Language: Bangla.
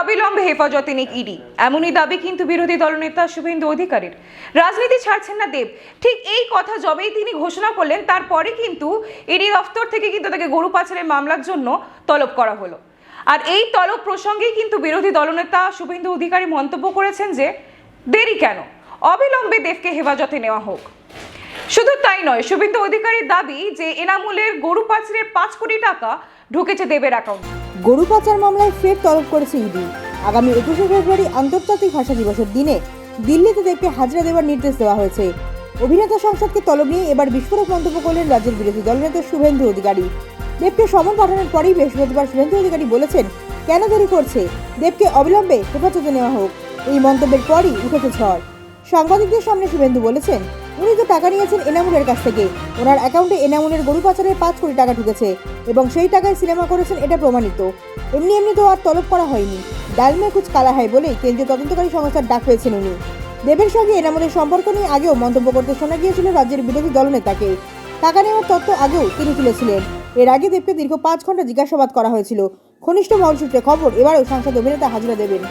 অবিলম্বে হেফাজতে নিক ইডি। এমনই দাবি কিন্তু বিরোধী দলনেতা শুভেন্দু অধিকারীর। রাজনীতি ছাড়ছেন না দেব। ঠিক এই কথা যবেই তিনি ঘোষণা করলেন, তারপরে কিন্তু ইডি দফতর থেকে কিন্তু তাকে গরু পাচারের মামলার জন্য তলব করা হলো। আর এই তলব প্রসঙ্গেই কিন্তু বিরোধী দলনেতা শুভেন্দু অধিকারী মন্তব্য করেছেন যে, দেরি কেন? অবিলম্বে দেবকে হেফাজতে নেওয়া হোক। শুধু তাই নয়, শুভেন্দু অধিকারীর দাবি যে, এনামুলের গরু পাচারের পাঁচ কোটি টাকা ঢুকেছে দেবের অ্যাকাউন্টে গরু পাচার মামলায় ফের তলব করেছে ইডি। আগামী একুশে ফেব্রুয়ারি আন্তর্জাতিক ভাষা দিবসের দিনে দিল্লিতে দেবকে হাজিরা দেওয়ার নির্দেশ দেওয়া হয়েছে। অভিনেতা সংসদকে তলব নিয়ে এবার বিস্ফোরক মন্তব্য করলেন রাজ্যের বিরোধী দলনেতা শুভেন্দু অধিকারী। দেবকে সমন পাঠানোর পরেই বৃহস্পতিবার শুভেন্দু অধিকারী বলেছেন, কেন দেরি করছে? দেবকে অবিলম্বে হেফাজতে নেওয়া হোক। এই মন্তব্যের পরই উঠেছে ঝড়। সাংবাদিকদের সামনে শুভেন্দু বলেছেন উনি তো টাকা নিয়েছেন এনামুলের কাছ থেকে। ওনার অ্যাকাউন্টে এনামুলের গরু পাচারের পাঁচ কোটি টাকা ঢুকেছে এবং সেই টাকায় সিনেমা করেছেন এটা প্রমাণিত। এমনি এমনি তো আর তলব করা হয়নি। ডালমে কুচ কালা হয় বলেই কেন্দ্রীয় তদন্তকারী সংস্থার ডাক পেয়েছেন উনি। দেবের সঙ্গে এনামুলের সম্পর্ক নিয়ে আগেও মন্তব্য করতে শোনা গিয়েছিল রাজ্যের বিরোধী দলনেতাকে। টাকা নেওয়ার তথ্য আগেও তিনি তুলেছিলেন। এর আগে দেবকে দীর্ঘ পাঁচ ঘণ্টা জিজ্ঞাসাবাদ করা হয়েছিল। ঘনিষ্ঠ মহল সূত্রে খবর, এবারেও সাংসদ অভিনেতা হাজিরা দেবেন।